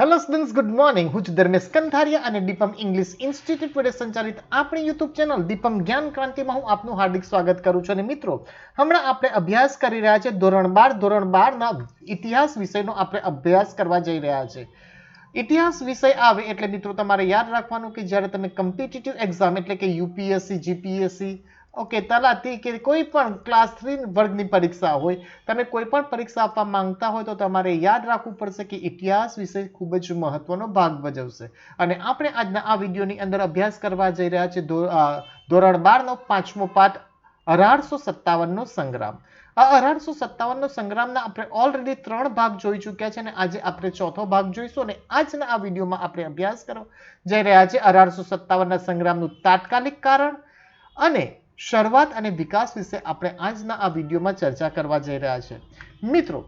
Hello students good morning હું છું ધર્મેશ કંથારિયા અને દીપમ ઇંગ્લિશ ઇન્સ્ટિટ્યૂટ વડે સંચાલિત આપણી યુટ્યુબ ચેનલ દીપમ જ્ઞાન ક્રાંતિમાં હું આપનું હાર્દિક સ્વાગત કરું છું. અને મિત્રો, હમણાં આપણે અભ્યાસ કરી રહ્યા છે ધોરણ બાર. ધોરણ બારના ઇતિહાસ વિષયનો આપણે અભ્યાસ કરવા જઈ રહ્યા છે. ઇતિહાસ વિષય આવે એટલે મિત્રો તમારે યાદ રાખવાનું કે જ્યારે તમે કમ્પિટિટિવ એક્ઝામ એટલે કે યુપીએસસી જીપીએસસી ઓકે, તલાટી કે કોઈ પણ ક્લાસ થ્રી વર્ગની પરીક્ષા હોય, તમે કોઈ પણ પરીક્ષા આપવા માંગતા હોય તો તમારે યાદ રાખવું પડશે કે ઇતિહાસ વિષય ખૂબ જ મહત્વનો ભાગ ભજવશે. અને આપણે આજના આ વિડીયોની અંદર અભ્યાસ કરવા જઈ રહ્યા છે ધોરણ બારનો પાંચમો પાઠ, અઢારસો સત્તાવનનો સંગ્રામ. આ અઢારસો સત્તાવનનો સંગ્રામના આપણે ઓલરેડી ત્રણ ભાગ જોઈ ચૂક્યા છે અને આજે આપણે ચોથો ભાગ જોઈશું અને આજના આ વિડીયોમાં આપણે અભ્યાસ કરવા જઈ રહ્યા છે અઢારસો સત્તાવનના સંગ્રામનું તાત્કાલિક કારણ અને શરૂઆત અને વિકાસ વિશે આપણે આજના આ વિડીયોમાં ચર્ચા કરવા જઈ રહ્યા છે. મિત્રો,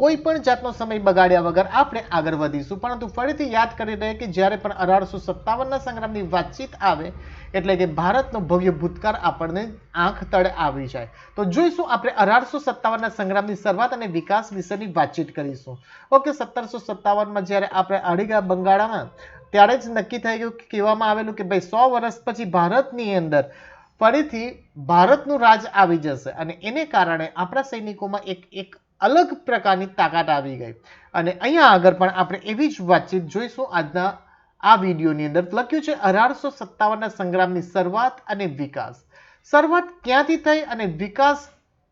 કોઈ પણ જાતનો સમય બગાડ્યા વગર આપણે આગળ વધીશું. પરંતુ ફરીથી યાદ કરી રહ્યા કે જ્યારે પણ અઢારસો સત્તાવનના સંગ્રામની વાતચીત આવે, એટલે કે ભારતનો ભવ્ય ભૂતકાળ આપણને આંખ તળે આવી જાય. તો જોઈશું આપણે અઢારસો સત્તાવનના સંગ્રામની શરૂઆત અને વિકાસ વિશેની વાતચીત કરીશું. ઓકે, સત્તરસો સત્તાવનમાં જ્યારે આપણે અડીગા બંગાળામાં, ત્યારે જ નક્કી થઈ ગયું કહેવામાં આવેલું કે ભાઈ સો વર્ષ પછી ભારતની અંદર ફરીથી ભારતનું રાજ આવી જશે અને એને કારણે આપણા સૈનિકોમાં એક એક અલગ પ્રકારની તાકાત આવી ગઈ. અને અહીંયા આગળ પણ આપણે એવી જ વાતચીત જોઈશું. આજના આ વિડીયોની અંદર લખ્યું છે, અઢારસો સત્તાવનના સંગ્રામની શરૂઆત અને વિકાસ. શરૂઆત ક્યાંથી થઈ અને વિકાસ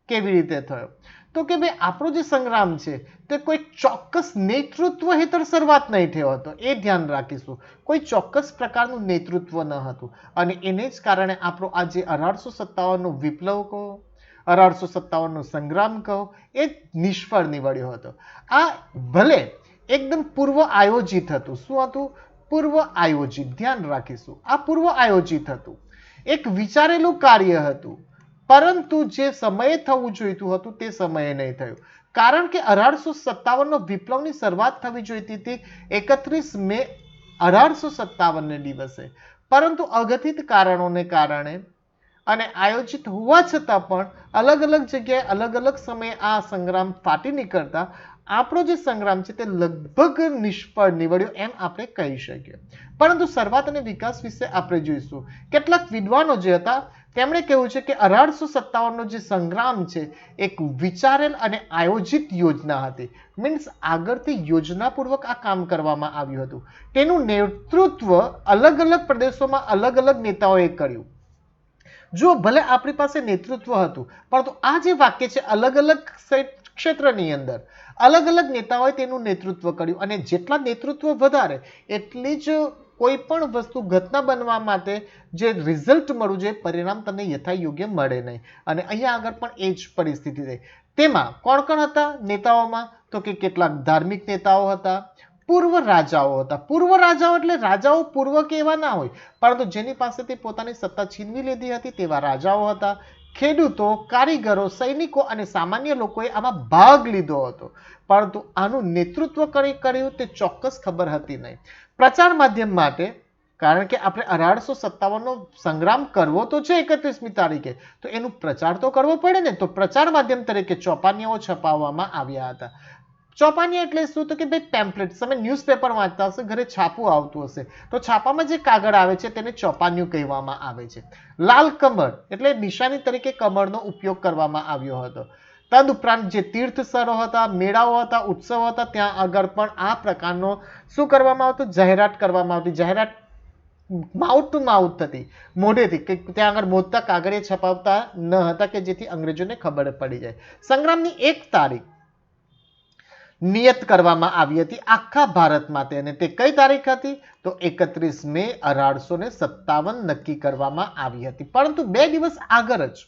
કેવી રીતે થયો? તો કે ભાઈ, આપણો જે સંગ્રામ છે, તે કોઈ ચોક્કસ નેતૃત્વ હેઠળ શરૂઆત નહીં થયો હતો. એ ધ્યાન રાખીશું. કોઈ ચોક્કસ પ્રકારનું નેતૃત્વ ન હતું. અને એને જ કારણે આપણો આ જે અઢારસો સત્તાવનનો વિપ્લવ કહો, અઢારસો સત્તાવનનો સંગ્રામ કહો, એ નિષ્ફળ નીવડ્યો હતો. આ ભલે એકદમ પૂર્વ આયોજિત હતું. શું હતું? પૂર્વ આયોજિત. ધ્યાન રાખીશું. આ પૂર્વ આયોજિત હતું. એક વિચારેલું કાર્ય હતું. પરંતુ જે સમયે થવું જોઈતું હતું તે સમયે નહીં થયું. કારણ કે અઢારસો સત્તાવનનો વિપ્લવની શરૂઆત થવી જોઈતી હતી એકત્રીસ મે અઢારસો સત્તાવનને દિવસે. પરંતુ અગતિત કારણોને કારણે અને આયોજિત હોવા છતાં પણ અલગ અલગ જગ્યાએ અલગ અલગ સમયે આ સંગ્રામ ફાટી નીકળતા આપણો જે સંગ્રામ છે તે લગભગ નિષ્ફળ નીવડ્યો એમ આપણે કહી શકીએ. પરંતુ શરૂઆત અને વિકાસ વિશે આપણે જોઈશું. કેટલાક વિદ્વાનો જે હતા, તેમણે કહ્યું છે કે અઢારસો સત્તાવનનો જે સંગ્રામ છે, એક વિચારેલ અને આયોજિત યોજના હતી. મીન્સ આગળથી યોજનાપૂર્વક આ કામ કરવામાં આવ્યું હતું. તેનું નેતૃત્વ અલગ અલગ પ્રદેશોમાં અલગ અલગ નેતાઓએ કર્યું. જો ભલે આપણી પાસે નેતૃત્વ હતું, પરંતુ આ જે વાક્ય છે, અલગ અલગ ક્ષેત્રની અંદર અલગ અલગ નેતાઓએ તેનું નેતૃત્વ કર્યું અને જેટલા નેતૃત્વ વધારે, એટલી જ કોઈ પણ વસ્તુ ઘટના બનવા માટે જે રિઝલ્ટ મળવું જોઈએ, પરિણામ તમને યથાયોગ્ય મળે નહીં. અને અહીંયા આગળ પણ એ જ પરિસ્થિતિ થઈ. તેમાં કોણ કોણ હતા નેતાઓમાં? તો કે કેટલાક ધાર્મિક નેતાઓ હતા, પૂર્વ રાજાઓ હતા. પૂર્વ રાજાઓ એટલે રાજાઓ પૂર્વ કે એવા ના હોય. પરંતુ જેની પાસેથી પોતાની સત્તા છીનવી લીધી હતી તેવા રાજાઓ હતા. ખેડૂતો, કારીગરો, સૈનિકો અને સામાન્ય લોકોએ આમાં ભાગ લીધો હતો. પરંતુ આનું નેતૃત્વ કરી, કર્યું તે ચોક્કસ ખબર હતી નહીં. પ્રચાર માધ્યમ માટે, કારણ કે આપણે અઢારસો સત્તાવનનો સંગ્રામ કરવો તો છે એકત્રીસમી તારીખે, તો એનું પ્રચાર તો કરવો પડે ને? તો પ્રચાર માધ્યમ તરીકે ચોપાનીઓ છપાવવામાં આવ્યા હતા. ચોપાની એટલે શું? તો કે ભાઈ પેમ્પલેટ તમે ન્યૂઝપેપર વાંચતા હશો, ઘરે છાપું આવતું હશે. તો છાપામાં જે કાગળ આવે છે, તેને ચોપાનિયું કહેવામાં આવે છે. લાલ કમળ એટલે નિશાની તરીકે કમળનો ઉપયોગ કરવામાં આવ્યો હતો. તદુપરાંત જે તીર્થ સ્થળો હતા, મેળાઓ હતા, ઉત્સવો હતા, ત્યાં આગળ પણ આ પ્રકારનો શું કરવામાં આવતું? જાહેરાત કરવામાં આવતી. જાહેરાત માઉથ ટુ માઉથ થતી. મોઢેથી કે ત્યાં આગળ મોટા કાગળે છપાવતા ન હતા કે જેથી અંગ્રેજોને ખબર પડી જાય. સંગ્રામની એક તારીખ નિયત કરવામાં આવી હતી આખા ભારત માટે અને તે કઈ તારીખ હતી? તો એકત્રીસ મે અઢારસો ને સત્તાવન નક્કી કરવામાં આવી હતી. પરંતુ બે દિવસ આગળ જ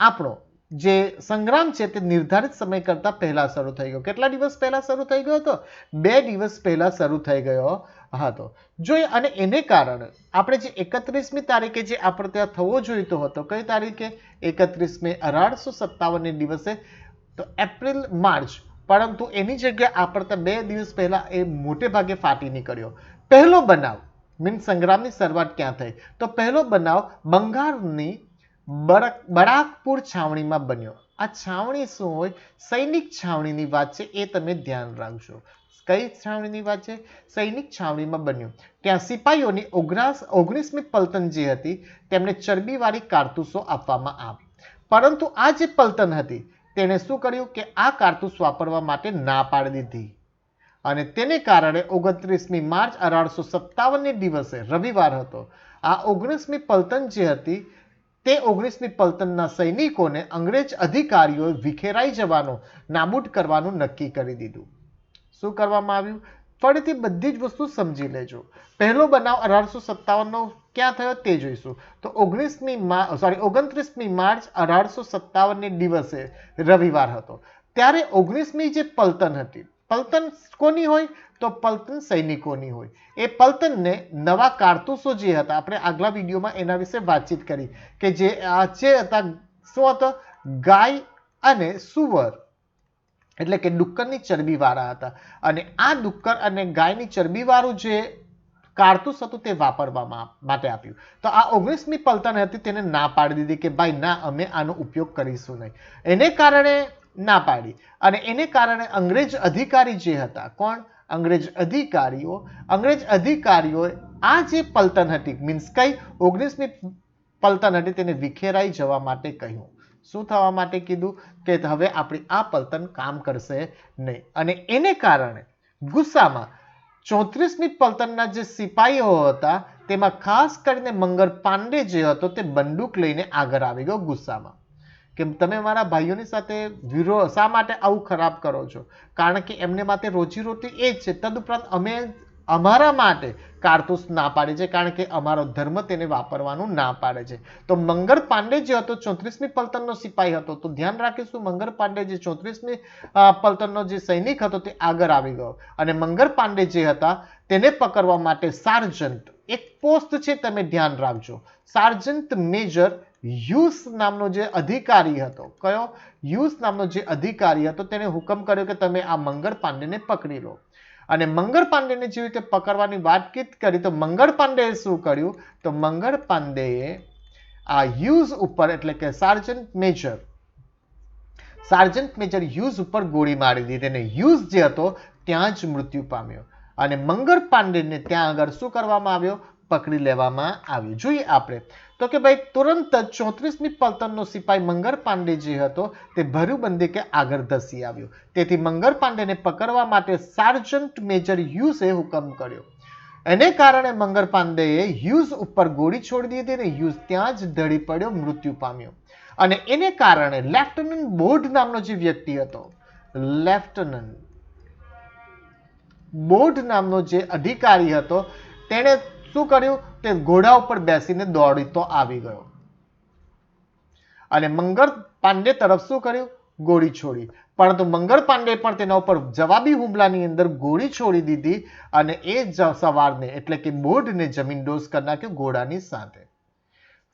આપણો જે સંગ્રામ છે તે નિર્ધારિત સમય કરતા પહેલા શરૂ થઈ ગયો. કેટલા દિવસ પહેલા શરૂ થઈ ગયો હતો? બે દિવસ પહેલા શરૂ થઈ ગયો હતો. જોઈએ અને એને કારણે આપણે જે એકત્રીસમી તારીખે જે આપણે ત્યાં થવો જોઈતો હતો, કઈ તારીખે? એકત્રીસ મે અઢારસો સત્તાવનને દિવસે, તો એપ્રિલ, માર્ચ પરંતુ એની જગ્યાએ આપણે બે દિવસ પહેલા એ મોટે ભાગે ફાટી નીકળ્યો. પહેલો બનાવ, મીન સંગ્રામની શરૂઆત ક્યાં થઈ? તો પહેલો બનાવ બંગાળની બરક બરાકપુર છાવણીમાં બન્યો. આ છાવણી શું હોય? સૈનિક છાવણીની વાત છે, એ તમે ધ્યાન રાખજો. કઈ છાવણીની વાત છે? સૈનિક છાવણીમાં બન્યું. ત્યાં સિપાહીઓની ઓગણાસ ઓગણીસમી પલટન જે હતી, તેમને ચરબીવાળી કારતૂસો આપવામાં આવી. પરંતુ આ જે પલટન હતી તેણે શું કર્યું કે આ કારતૂસ વાપરવા માટે ના પાડી દીધી. અને તેને કારણે ઓગણત્રીસમી માર્ચ અઢારસો સત્તાવનને દિવસે રવિવાર હતો. આ ઓગણીસમી પલટન જે હતી, તે ઓગણીસમી પલટનના સૈનિકોને અંગ્રેજ અધિકારીઓએ વિખેરાઈ જવાનું, નાબૂદ કરવાનું નક્કી કરી દીધું. શું કરવામાં આવ્યું? ફરીથી બધી જ વસ્તુ સમજી લેજો. પહેલો બનાવ અઢારસો સત્તાવનનો ક્યાં થયો તે જોઈશું. તો ઓગણીસમી સોરી ઓગણત્રીસમી માર્ચ અઢારસો સત્તાવનને દિવસે રવિવાર હતો. ત્યારે ઓગણીસમી જે પલટન હતી પલટન કોની હોય? તો પલટન સૈનિકોની હોય. એ પલટનને નવા કારતૂસો જે હતા, આપણે આગલા વિડીયોમાં એના વિશે વાતચીત કરી કે જે, આ જે હતા, શું હતો? ગાય અને સુવર. એટલે કે ડુક્કરની ચરબીવાળા હતા. અને આ ડુક્કર અને ગાયની ચરબીવાળું જે કારતૂસ હતું તે વાપરવામાં માટે આપ્યું. તો આ ઓગણીસમી પલટન હતી તેને ના પાડી દીધી કે ભાઈ ના, અમે આનો ઉપયોગ કરીશું નહીં. એને કારણે ના પાડી. અને એને કારણે અંગ્રેજ અધિકારી જે હતા, કોણ? અંગ્રેજ અધિકારીઓ. અંગ્રેજ અધિકારીઓ આ જે પલટન હતી, મીન્સ કઈ ઓગણીસમી પલટન હતી તેને વિખેરાઈ જવા માટે કહ્યું. શું થવા માટે કીધું? કે હવે આપણી આ પલટન કામ કરશે નહીં. અને એને કારણે ગુસ્સામાં ચોત્રીસમી પલટનના જે સિપાહીઓ હતા, તેમાં ખાસ કરીને મંગળ પાંડે જે હતો, તે બંદૂક લઈને આગળ આવી ગયો ગુસ્સામાં. કે તમે મારા ભાઈઓની સાથે વિરો, શા માટે આવું ખરાબ કરો છો? કારણ કે એમને માટે રોજીરોટી એ જ છે. તદુપરાંત અમે અમારા માટે કારતૂસ ના પાડે છે, કારણ કે અમારો ધર્મ તેને વાપરવાનું ના પાડે છે. તો મંગળ પાંડે જે હતો, ચોત્રીસમી પલતનનો સિપાહી હતો, તો ધ્યાન રાખીશું, મંગળ પાંડે જે ચોત્રીસમી પલતનનો જે સૈનિક હતો તે આગળ આવી ગયો. અને મંગળ પાંડે જે હતા, તેને પકડવા માટે સાર્જન્ટ, એક પોસ્ટ છે તમે ધ્યાન રાખજો. સાર્જન્ટ મેજર યુસ નામનો જે અધિકારી હતો, કયો? યુસ નામનો જે અધિકારી હતો, તેને હુકમ કર્યો કે તમે આ મંગળ પાંડેને પકડી લો. અને મંગળ પાંડેને જેવી રીતે પકડવાની વાતચીત કરી, તો મંગળ પાંડેએ શું કર્યું? તો મંગળ પાંડેએ આ યુઝ ઉપર, એટલે કે સાર્જન્ટ મેજર સાર્જન્ટ મેજર યુઝ ઉપર ગોળી મારી દીધી અને યુઝ જે હતો, ત્યાં જ મૃત્યુ પામ્યો. અને મંગળ પાંડેને ત્યાં આગળ શું કરવામાં આવ્યો? પકડી લેવામાં આવ્યું જોઈએ આપણે. તો કે ભાઈ, તુરંત જ ચોત્રીસમી પલટનનો સિપાઈ મંગર પાંડે જે હતો, તે ભરુબંદી કે આગળ ધસી આવ્યો. તેથી મંગર પાંડેને પકડવા માટે સાર્જન્ટ મેજર હ્યુઝે હુકમ કર્યો. એને કારણે મંગર પાંડેએ હ્યુઝ ઉપર ગોળી છોડી દીધી અને હ્યુઝ ત્યાં જ ઢળી પડ્યો, મૃત્યુ પામ્યો. અને એને કારણે લેફ્ટનન્ટ બોર્ડ નામનો જે વ્યક્તિ હતો, લેફ્ટનન્ટ બોર્ડ નામનો જે અધિકારી હતો, તેણે શું કર્યું? કે ઘોડા ઉપર બેસીને દોડીતો આવી ગયો. અને મંગળ પાંડે તરફ શું કર્યું? ગોળી છોડી. પરંતુ મંગળ પાંડે પણ તેના ઉપર જવાબી હુમલાની અંદર ગોળી છોડી દીધી અને એ જ સવારને એટલે કે બોર્ડને જમીન ડોઝ કરી નાખ્યો ઘોડાની સાથે.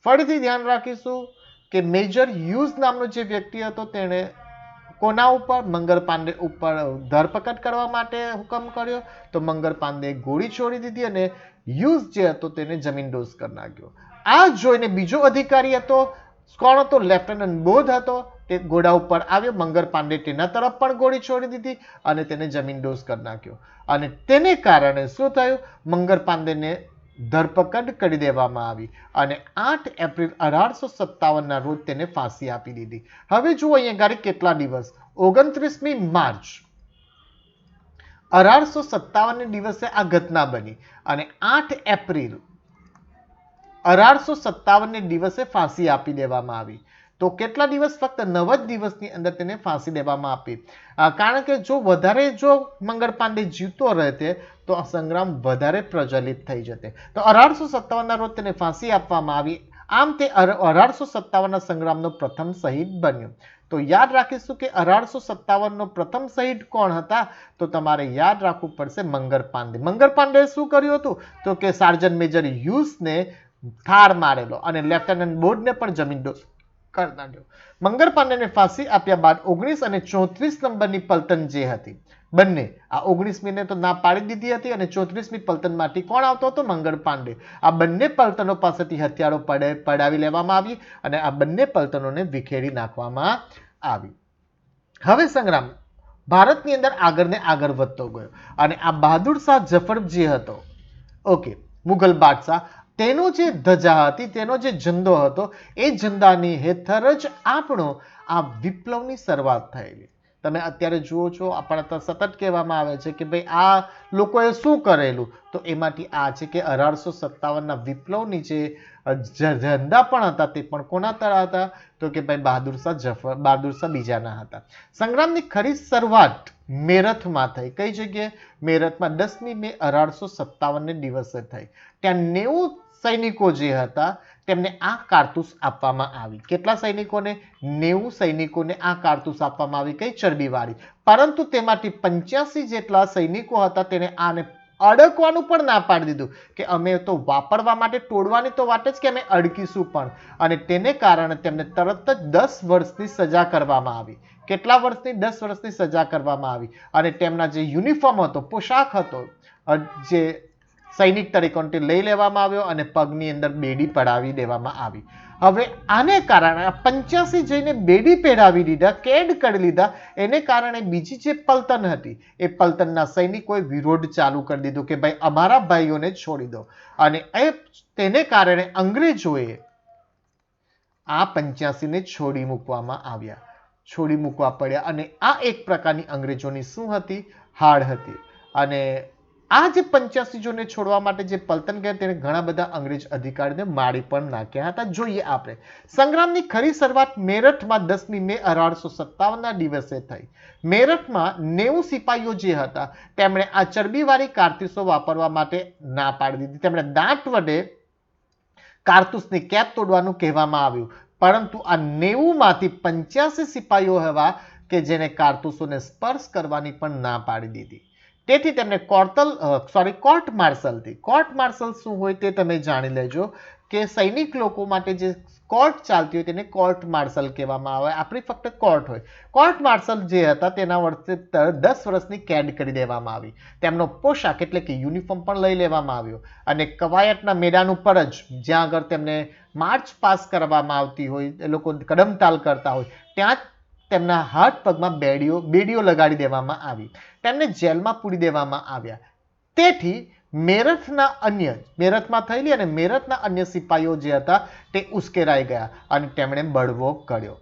ફરીથી ધ્યાન રાખીશું કે મેજર હ્યુઝ નામનો જે વ્યક્તિ હતો તેણે કોના ઉપર? મંગળ પાંડે ઉપર ધરપકડ કરવા માટે હુકમ કર્યો. તો મંગળ પાંડે ગોળી છોડી દીધી અને યુઝ જે હતો તેને જમીન ડોઝ કરી નાખ્યો. આ જોઈને બીજો અધિકારી હતો. કોણ હતો? લેફ્ટનન્ટ બોધ હતો. તે ઘોડા ઉપર આવ્યો. મંગળ પાંડે તેના તરફ પણ ગોળી છોડી દીધી અને તેને જમીન ડોઝ કરી નાખ્યો. અને તેને કારણે શું થયું? મંગર પાંડેને ધરપકડ કરી દેવામાં આવી અને આઠ એપ્રિલ અઢારસો સત્તાવનના રોજ તેને ફાંસી આપી દીધી. હવે જુઓ અહીંયા ગાડી કેટલા દિવસ. ઓગણત્રીસમી માર્ચ. અઢારસો સત્તાવનને દિવસે આ ઘટના બની અને આઠ એપ્રિલ અઢારસો સત્તાવન દિવસે ફાંસી આપી દેવામાં આવી. તો કેટલા દિવસ? ફક્ત નવ જ દિવસની અંદર તેને ફાંસી દેવામાં આપી. કારણ કે જો વધારે જો મંગળ પાંડે જીવતો રહેતે તો આ સંગ્રામ વધારે પ્રચલિત થઈ જતે. તો અઢારસો સત્તાવનના રોજ તેને ફાંસી આપવામાં આવી. આમ તે અઢારસો સત્તાવનના સંગ્રામનો પ્રથમ શહીદ બન્યો. તો યાદ રાખીશું કે અઢારસો સત્તાવનનો પ્રથમ શહીદ કોણ હતા? તો તમારે યાદ રાખવું પડશે મંગર પાંડે. મંગર પાંડેએ શું કર્યું હતું? તો કે સાર્જન મેજર યુસને ઠાર મારેલો અને લેફ્ટનન્ટ બોર્ડને પણ જમીન ડોઝ કરી નાખ્યો. મંગર પાંડેને ફાંસી આપ્યા બાદ ઓગણીસ અને ચોત્રીસ નંબરની પલટન જે હતી. બંને આ ઓગણીસમીને તો ના પાડી દીધી હતી અને ચોત્રીસમી પલટનમાંથી કોણ આવતો હતો? મંગળ પાંડે આ બંને પલટનો પાસેથી હથિયારો પડે, પડાવી લેવામાં આવી અને આ બંને પલટનોને વિખેરી નાખવામાં આવી. હવે સંગ્રામ, ભારતની અંદર આગળ ને આગળ વધતો ગયો અને આ બહાદુર શાહ જફર જે હતો, ઓકે, મુઘલ બાદશાહ તેનો જે ધજા હતી, તેનો જે ઝંડો હતો, એ ઝંડાની હેઠળ જ આપણો આ વિપ્લવની શરૂઆત થયેલી. તમે અત્યારે જુઓ છો, આપણા તો સતત કહેવામાં આવે છે કે ભાઈ આ લોકોએ શું કરેલું? તો એમાંથી આ છે કે અઢારસો સત્તાવનના વિપ્લવની જે ઝંડા પણ હતા, તે પણ કોના તળા હતા? તો કે ભાઈ બહાદુર શાહ જફર બહાદુર શાહ બીજાના હતા. સંગ્રામની ખરી શરૂઆત મેરઠમાં થઈ. કઈ જગ્યાએ? મેરઠમાં દસમી મે અઢારસો સત્તાવનને દિવસે થઈ. ત્યાં નેવું સૈનિકો જે હતા, તેમને આ કારતૂસ આપવામાં આવી. કેટલા સૈનિકોને? નેવું સૈનિકોને આ કારતૂસ આપવામાં આવી, કઈ ચરબીવાળી. પરંતુ તેમાંથી પંચ્યાસી જેટલા સૈનિકો હતા, તેને આને અડકવાનું પણ ના પાડી દીધું કે અમે તો વાપરવા માટે તોડવાની તો વાત જ કે અમે અડકીશું પણ. અને તેને કારણે તેમને તરત જ દસ વર્ષની સજા કરવામાં આવી. કેટલા વર્ષની? દસ વર્ષની સજા કરવામાં આવી. અને તેમના જે યુનિફોર્મ હતો, પોશાક હતો જે સૈનિક તરીકે લઈ લેવામાં આવ્યો અને પગની અંદર બેડી પડાવી દેવામાં આવી. હવે આને કારણે પંચ્યાસી જઈને બેડી પહેરાવી દીધા, કેદ કરી લીધા, એને કારણે બીજી જે પલતન હતી, એ પલતનના સૈનિકોએ વિરોધ ચાલુ કરી દીધો કે ભાઈ અમારા ભાઈઓને છોડી દો. અને એ તેને કારણે અંગ્રેજોએ આ પંચ્યાસીને છોડી મૂકવામાં આવ્યા. છોડી મૂકવા પડ્યા અને આ એક પ્રકારની અંગ્રેજોની શું હતી? હાડ હતી. અને આ જે પંચ્યાસી જોને છોડવા માટે જે પલતન ગયા તેને ઘણા બધા અંગ્રેજ અધિકારીને મારી પણ નાખ્યા હતા. જોઈએ આપણે. સંગ્રામની ખરી શરૂઆત મેરઠમાં દસમી મે અઢારસો સત્તાવનના દિવસે થઈ. મેરઠમાં નેવું સિપાહીઓ જે હતા, તેમણે આ ચરબીવાળી કારતૂસો વાપરવા માટે ના પાડી દીધી. તેમણે દાંત વડે કારતૂસની કેપ તોડવાનું કહેવામાં આવ્યું. પરંતુ આ નેવુંમાંથી પંચ્યાસી સિપાહીઓ હવા કે જેને કારતૂસોને સ્પર્શ કરવાની પણ ના પાડી દીધી. તેથી તેમને કોર્ટલ સોરી કોર્ટ માર્શલથી કોર્ટ માર્શલ શું હોય તે તમે જાણી લેજો કે સૈનિક લોકો માટે જે કોર્ટ ચાલતી હોય તેને કોર્ટ માર્શલ કહેવામાં આવે. આપણી ફક્ત કોર્ટ હોય. કોર્ટ માર્શલ જે હતા તેના વર્ષે દસ વર્ષની કેદ કરી દેવામાં આવી. તેમનો પોશાક એટલે કે યુનિફોર્મ પણ લઈ લેવામાં આવ્યો. અને કવાયતના મેદાન ઉપર જ જ્યાં આગળ તેમને માર્ચ પાસ કરવામાં આવતી હોય, એ લોકો કદમતાલ કરતા હોય, ત્યાં તેમના હાથ પગમાં બેડીઓ બેડીઓ લગાડી દેવામાં આવી. તેમને જેલમાં પૂરી દેવામાં આવ્યા. તેથી મેરઠના અન્ય મેરઠમાં થયેલી અને મેરઠના અન્ય સિપાહીઓ જે હતા, તે ઉશ્કેરાઈ ગયા અને તેમણે બળવો કર્યો.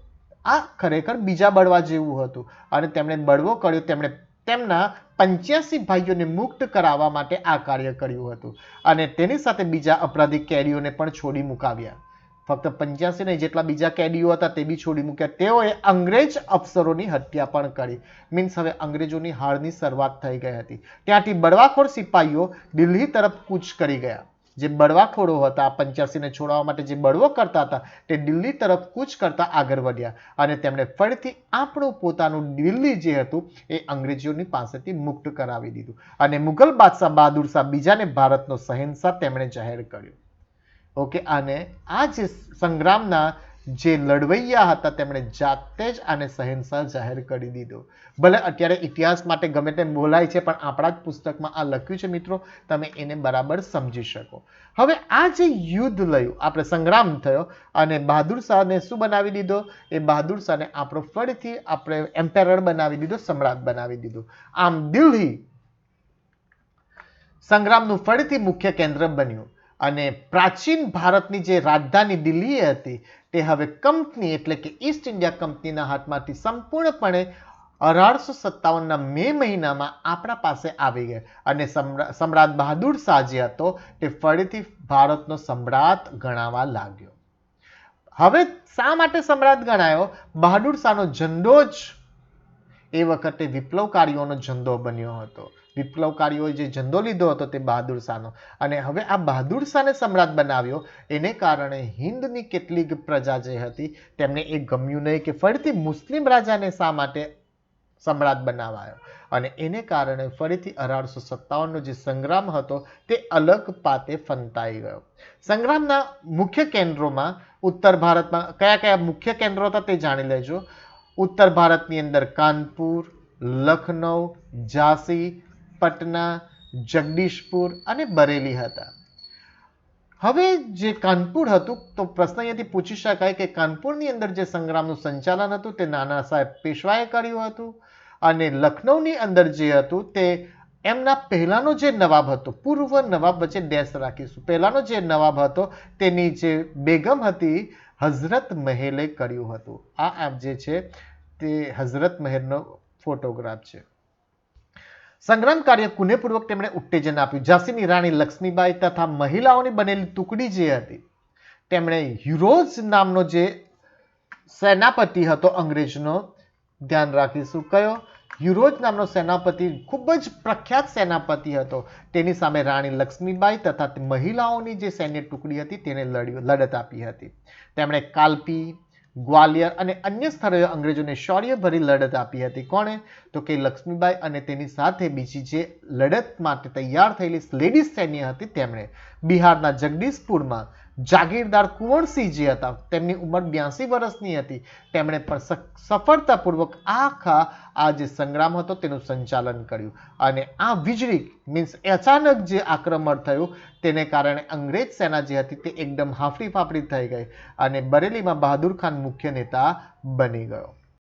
આ ખરેખર બીજા બળવા જેવું હતું અને તેમણે બળવો કર્યો, તેમણે તેમના પંચ્યાસી ભાઈઓને મુક્ત કરાવવા માટે આ કાર્ય કર્યું હતું અને તેની સાથે બીજા અપરાધી કેરીઓને પણ છોડી મુકાવ્યા. ફક્ત પંચ્યાસી નહીં, જેટલા બીજા કેદીઓ હતા તે બી છોડી મૂક્યા. તેઓએ અંગ્રેજ અફસરોની હત્યા પણ કરી. મીન્સ હવે અંગ્રેજોની હારની શરૂઆત થઈ ગઈ હતી. ત્યાંથી બળવાખોર સિપાહીઓ દિલ્હી તરફ કૂચ કરી ગયા. જે બળવાખોરો હતા, પંચ્યાસીને છોડાવવા માટે જે બળવો કરતા હતા, તે દિલ્હી તરફ કૂચ કરતા આગળ વધ્યા અને તેમણે ફરીથી આપણું પોતાનું દિલ્હી જે હતું, એ અંગ્રેજોની પાસેથી મુક્ત કરાવી દીધું. અને મુઘલ બાદશાહ બહાદુર શાહ બીજાને ભારતનો શહેનશાહ તેમણે જાહેર કર્યો. ઓકે, અને આ જે સંગ્રામના જે લડવૈયા હતા, તેમણે જાતે જ આને શહેનશાહ જાહેર કરી દીધો. ભલે અત્યારે ઇતિહાસ માટે ગમે તેમ બોલાય છે, પણ આપણા જ પુસ્તકમાં આ લખ્યું છે, મિત્રો. તમે એને બરાબર સમજી શકો. હવે આ જે યુદ્ધ લયું, આપણે સંગ્રામ થયો, અને બહાદુર શાહને શું બનાવી દીધો? એ બહાદુર શાહને આપણો ફરીથી આપણે એમ્પેરર બનાવી દીધો, સમ્રાટ બનાવી દીધો. આમ દિલ્હી સંગ્રામનું ફરીથી મુખ્ય કેન્દ્ર બન્યું. અને પ્રાચીન ભારતની જે રાજધાની દિલ્હી હતી, તે હવે કંપની એટલે કે ઈસ્ટ ઇન્ડિયા કંપનીના હાથમાંથી સંપૂર્ણપણે અઢારસો સત્તાવનના મે મહિનામાં આપણા પાસે આવી ગયા અને સમ્રાટ બહાદુર શાહ જે હતો, તે ફરીથી ભારતનો સમ્રાટ ગણાવા લાગ્યો. હવે શા માટે સમ્રાટ ગણાયો? બહાદુર શાહનો ઝંડો જ એ વખતે વિપ્લવકારીઓનો ઝંડો બન્યો હતો. વિપ્લવકારીઓએ જે ઝંડો લીધો હતો તે બહાદુર શાહનો અને હવે આ બહાદુર શાહને સમ્રાટ બનાવ્યો, એને કારણે હિન્દની કેટલીક પ્રજા જે હતી, તેમને એ ગમ્યું નહીં કે ફરીથી મુસ્લિમ રાજાને શા માટે સમ્રાટ બનાવાયો. અને એને કારણે ફરીથી અઢારસો સત્તાવનનો જે સંગ્રામ હતો, તે અલગ પાતે ફંતાઈ ગયો. સંગ્રામના મુખ્ય કેન્દ્રોમાં ઉત્તર ભારતમાં, કયા કયા મુખ્ય કેન્દ્રો હતા તે જાણી લેજો. ઉત્તર ભારતની અંદર કાનપુર, લખનૌ, ઝાંસી પટના, જગદીશપુર અને બરેલી હતા. હવે જે કાનપુર હતું, તો પ્રશ્ન અહીંયાથી પૂછી શકાય કે કાનપુરની અંદર જે સંગ્રામનું સંચાલન હતું, તે નાના સાહેબ પેશવાએ કર્યું હતું અને લખનૌની અંદર જે હતું, તે એમના પહેલાનો જે નવાબ હતો, પૂર્વ નવાબ વચ્ચે ડેશ રાખીશું. પહેલાનો જે નવાબ હતો, તેની જે બેગમ હતી, હઝરત મહેલે કર્યું હતું. આ એપ જે છે, તે હઝરત મહેલનો ફોટોગ્રાફ છે. સંગ્રામ કાર્ય કુનેપૂર્વક તેમણે ઉત્તેજન આપ્યું. ઝાંસીની રાણી લક્ષ્મીબાઈ તથા મહિલાઓની બનેલી ટુકડી જે હતી, તેમણે યુરોઝ નામનો જે સેનાપતિ હતો અંગ્રેજનો, ધ્યાન રાખીશું, કયો? યુરોજ નામનો સેનાપતિ, ખૂબ જ પ્રખ્યાત સેનાપતિ હતો. તેની સામે રાણી લક્ષ્મીબાઈ તથા મહિલાઓની જે સૈન્ય ટુકડી હતી, તેને લડ્યું, લડત આપી હતી. તેમણે કાલપી ગ્વાલિયર અને અન્ય સ્થળોએ અંગ્રેજોને શૌર્યભરી લડત આપી હતી. કોણે? તો કે લક્ષ્મીબાઈ અને તેની સાથે બીજી જે લડત માટે તૈયાર થયેલી લેડીઝ સૈન્ય હતી, તેમણે બિહારના જગદીશપુરમાં જાગીરદાર કુંવરસિંહ જે હતા. તેમની ઉંમર બ્યાસી વર્ષની હતી. તેમણે પણ સફળતાપૂર્વક આખા આ જે સંગ્રામ હતો તેનું સંચાલન કર્યું. અને આ વીજળી મીન્સ અચાનક જે આક્રમણ થયું તેને કારણે અંગ્રેજ સેના જે હતી તે એકદમ હાફડી ફાફડી થઈ ગઈ અને બરેલીમાં બહાદુર ખાન મુખ્ય નેતા બની ગયો.